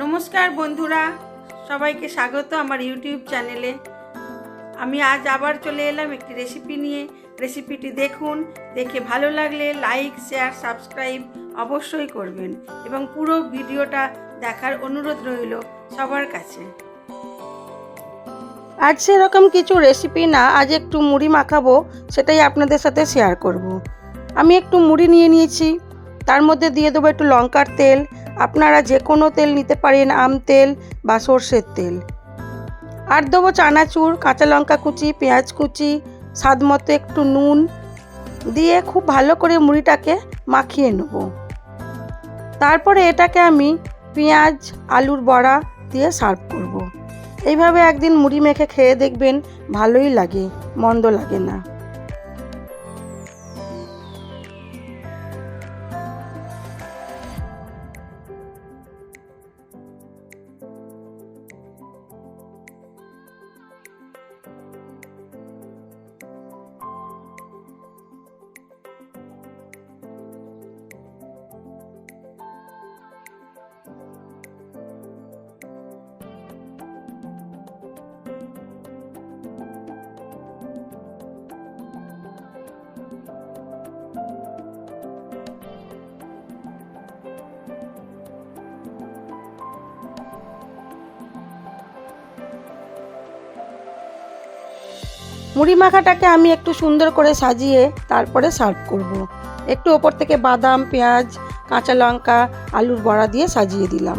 নমস্কার বন্ধুরা, সবাইকে স্বাগত আমার ইউটিউব চ্যানেলে। আমি আজ আবার চলে এলাম একটি রেসিপি নিয়ে। রেসিপিটি দেখুন, দেখে ভালো লাগলে লাইক শেয়ার সাবস্ক্রাইব অবশ্যই করবেন এবং পুরো ভিডিওটা দেখার অনুরোধ রইল সবার কাছে। আজ সেরকম কিছু রেসিপি না, আজ একটু মুড়ি মাখাবো, সেটাই আপনাদের সাথে শেয়ার করব। আমি একটু মুড়ি নিয়ে নিয়েছি, তার মধ্যে দিয়ে দেবো একটু লঙ্কার তেল আপনারা যে কোনো তেল নিতে পারেন, আম তেল বা সর্ষের তেল। আর দেবো চানাচুর, কাঁচা লঙ্কা কুচি, পেঁয়াজ কুচি, স্বাদ মতো একটু নুন দিয়ে খুব ভালো করে মুড়িটাকে মাখিয়ে নেব। তারপরে এটাকে আমি পেঁয়াজ, আলুর বড়া দিয়ে সার্ভ করব। এইভাবে একদিন মুড়ি মেখে খেয়ে দেখবেন ভালোই লাগে, মন্দ লাগে না। মুড়ি মাখাটাকে আমি একটু সুন্দর করে সাজিয়ে তারপরে সার্ভ করব। একটু ওপর থেকে বাদাম, পেঁয়াজ কাঁচা লঙ্কা আলুর বড়া দিয়ে সাজিয়ে দিলাম।